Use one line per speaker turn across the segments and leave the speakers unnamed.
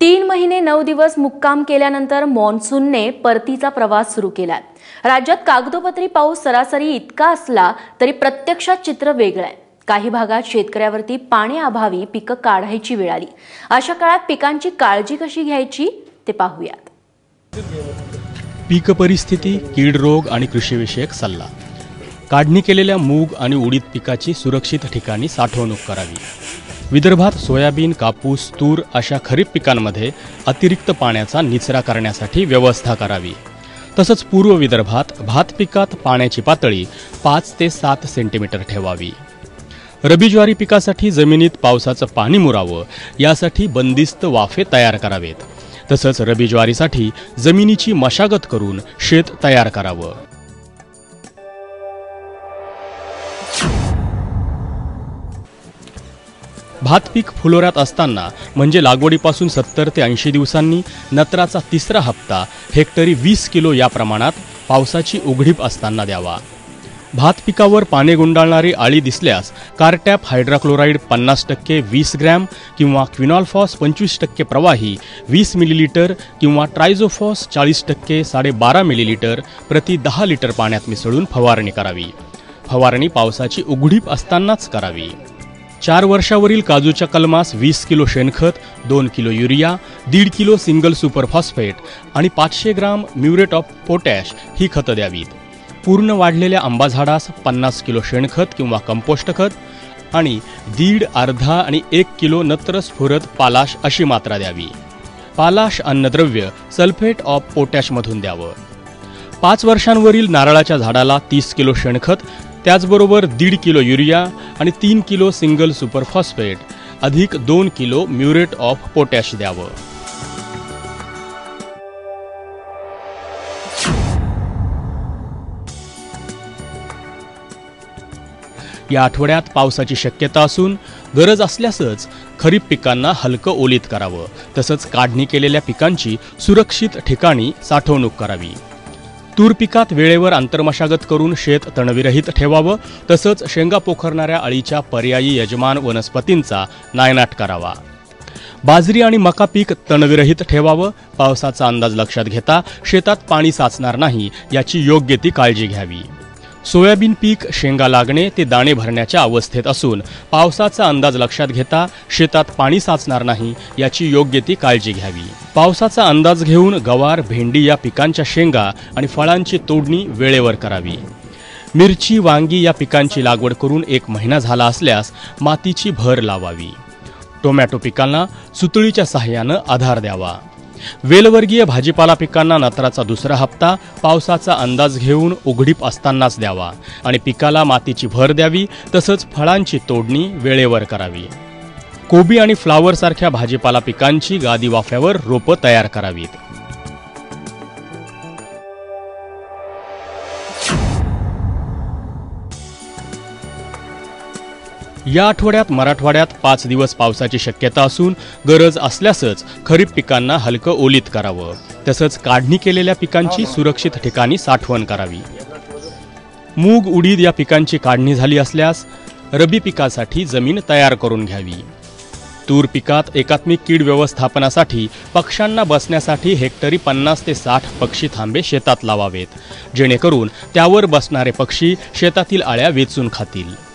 तीन महिने नऊ दिवस मुक्काम केल्यानंतर मान्सूनने परतीचा प्रवास सुरू केलाय. राज्यात कागदोपत्री पाऊस सरासरी इतका असला तरी प्रत्यक्षात चित्र वेगळं आहे काही भागात शेतकऱ्यावरती पाण्याअभावी पिकं काढायची वेळ आली. अशा काळात पिकांची काळजी कशी घ्यायची ते पाहूयात.
पीक परिस्थिती कीड रोग आणि कृषीविषयक सल्ला. काढणी केलेल्या मूग आणि उडीद पिकाची सुरक्षित ठिकाणी साठवणूक करावी. विदर्भात सोयाबीन कापूस तूर अशा खरीप पिकांमध्ये अतिरिक्त पाण्याचा निचरा करण्यासाठी व्यवस्था करावी. तसंच पूर्व विदर्भात भात पिकात पाण्याची पातळी पाच ते सात सेंटीमीटर ठेवावी. रबी ज्वारी पिकासाठी जमिनीत पावसाचं पाणी मुरावं यासाठी बंदिस्त वाफे तयार करावेत. तसंच रबी ज्वारीसाठी जमिनीची मशागत करून शेत तयार करावं. भात पीक फुलोऱ्यात असताना म्हणजे लागवडीपासून सत्तर ते ऐंशी दिवसांनी नत्राचा तिसरा हप्ता हेक्टरी वीस किलो या प्रमाणात पावसाची उघडीप असताना द्यावा. भात पिकावर पाने गुंडाळणारी आळी दिसल्यास कारटॅप हायड्राक्लोराईड पन्नास टक्के वीस ग्रॅम किंवा क्विनॉल्फॉस पंचवीस टक्के प्रवाही वीस मिलीलिटर किंवा ट्रायझोफॉस चाळीस टक्के साडेबारा मिलीलिटर प्रति दहा लिटर पाण्यात मिसळून फवारणी करावी. फवारणी पावसाची उघडीप असतानाच करावी. चार वर्षावरील काजूच्या कलमास वीस किलो शेणखत दोन किलो युरिया दीड किलो सिंगल सुपर फॉस्फेट आणि पाचशे ग्राम म्युरेट ऑफ पोटॅश ही खतं द्यावीत. पूर्ण वाढलेल्या आंबा झाडास पन्नास किलो शेणखत किंवा कंपोस्ट खत आणि दीड अर्धा आणि एक किलो नत्र स्फुरत पालाश अशी मात्रा द्यावी. पालाश अन्नद्रव्य सल्फेट ऑफ पोटॅशमधून द्यावं. पाच वर्षांवरील नारळाच्या झाडाला तीस किलो शेणखत त्याचबरोबर दीड किलो युरिया आणि तीन किलो सिंगल सुपर फॉस्फेट अधिक दोन किलो म्युरेट ऑफ पोटॅश द्यावं. या आठवड्यात पावसाची शक्यता असून गरज असल्यासच खरीप पिकांना हलकं ओलीत करावं तसंच काढणी केलेल्या पिकांची सुरक्षित ठिकाणी साठवणूक करावी. तूर पिकात वेळेवर आंतरमशागत करून शेत तणविरहित ठेवावं तसंच शेंगा पोखरणाऱ्या अळीच्या पर्यायी यजमान वनस्पतींचा नायनाट करावा. बाजरी आणि मका पीक तणविरहित ठेवावं पावसाचा अंदाज लक्षात घेता शेतात पाणी साचणार नाही याची योग्य ती काळजी घ्यावी. सोयाबीन पीक शेंगा लागणे ते दाणे भरण्याच्या अवस्थेत असून पावसाचा अंदाज लक्षात घेता शेतात पाणी साचणार नाही याची योग्य ती काळजी घ्यावी. पावसाचा अंदाज घेऊन गवार भेंडी या पिकांच्या शेंगा आणि फळांची तोडणी वेळेवर करावी. मिरची वांगी या पिकांची लागवड करून एक महिना झाला असल्यास मातीची भर लावावी. टोमॅटो पिकांना सुतळीच्या सहाय्यानं आधार द्यावा. वेलवर्गीय भाजीपाला पिकांना नत्राचा दुसरा हप्ता पावसाचा अंदाज घेऊन उघडीप असतानाच द्यावा आणि पिकाला मातीची भर द्यावी तसंच फळांची तोडणी वेळेवर करावी. कोबी आणि फ्लावर सारख्या भाजीपाला पिकांची गादी वाफ्यावर रोपं तयार करावीत. या आठवड्यात मराठवाड्यात पाच दिवस पावसाची शक्यता असून गरज असल्यासच खरीप पिकांना हलकं ओलीत करावं. तसंच काढणी केलेल्या पिकांची सुरक्षित ठिकाणी साठवण करावी. मूग उडीद या पिकांची काढणी झाली असल्यास रबी पिकासाठी जमीन तयार करून घ्यावी. तूर पिकात एकात्मिक कीड व्यवस्थापनासाठी पक्ष्यांना बसण्यासाठी हेक्टरी पन्नास ते साठ पक्षी थांबे शेतात लावावेत. जेणेकरून त्यावर बसणारे पक्षी शेतातील आळ्या वेचून खातील.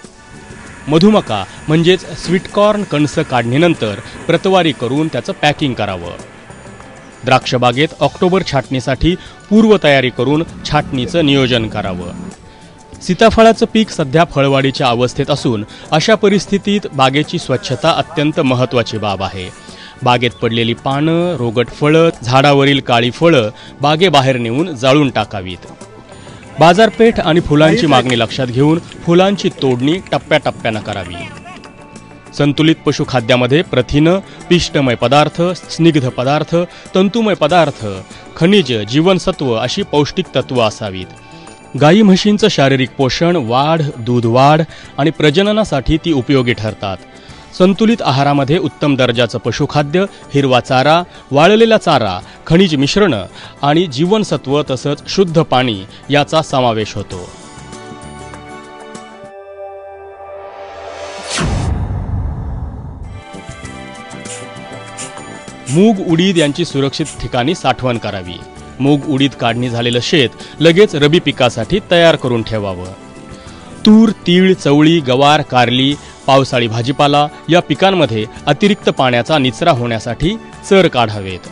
मधुमका म्हणजेच स्वीटकॉर्न कणसं काढणीनंतर प्रतवारी करून त्याचं पॅकिंग करावं. द्राक्षबागेत ऑक्टोबर छाटणीसाठी पूर्वतयारी करून छाटणीचं नियोजन करावं. सीताफळाचं पीक सध्या फळवाढीच्या अवस्थेत असून अशा परिस्थितीत बागेची स्वच्छता अत्यंत महत्त्वाची बाब आहे. बागेत पडलेली पानं रोगट फळं झाडावरील काळी फळं बागेबाहेर नेऊन जाळून टाकावीत. बाजारपेठ आणि फुलांची मागणी लक्षात घेऊन फुलांची तोडणी टप्प्याटप्प्यानं करावी. संतुलित पशुखाद्यामध्ये प्रथिनं पिष्टमय पदार्थ स्निग्ध पदार्थ तंतुमय पदार्थ खनिज जीवनसत्व अशी पौष्टिक तत्व असावीत. गाई म्हशींचं शारीरिक पोषण वाढ दूध वाढ आणि प्रजननासाठी ती उपयोगी ठरतात. संतुलित आहारामध्ये उत्तम दर्जाचं पशुखाद्य हिरवा चारा वाळलेला चारा खनिज मिश्रणं आणि जीवनसत्व तसंच शुद्ध पाणी याचा समावेश होतो. मूग उडीद यांची सुरक्षित ठिकाणी साठवण करावी. मूग उडीद काढणी झालेलं शेत लगेच रबी पिकासाठी तयार करून ठेवावं. तूर तीळ चवळी गवार कारली पावसाळी भाजीपाला या पिकांमध्ये अतिरिक्त पाण्याचा निचरा होण्यासाठी चर काढावेत.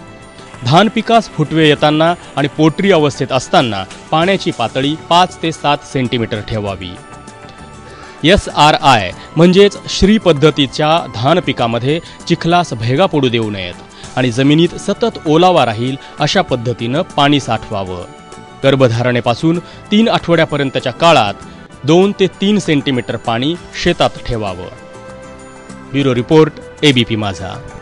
धान पिकास फुटवे येताना आणि पोटरी अवस्थेत असताना पाण्याची पातळी पाच ते सात सेंटीमीटर ठेवावी. एस आर आय म्हणजेच श्री पद्धतीच्या धान पिकामध्ये चिखलास भेगा पडू देऊ नयेत आणि जमिनीत सतत ओलावा राहील अशा पद्धतीनं पाणी साठवावं. गर्भधारणेपासून तीन आठवड्यापर्यंतच्या काळात दोन ते तीन सेंटीमीटर पाणी शेतात ठेवावं. ब्युरो रिपोर्ट एबीपी माझा.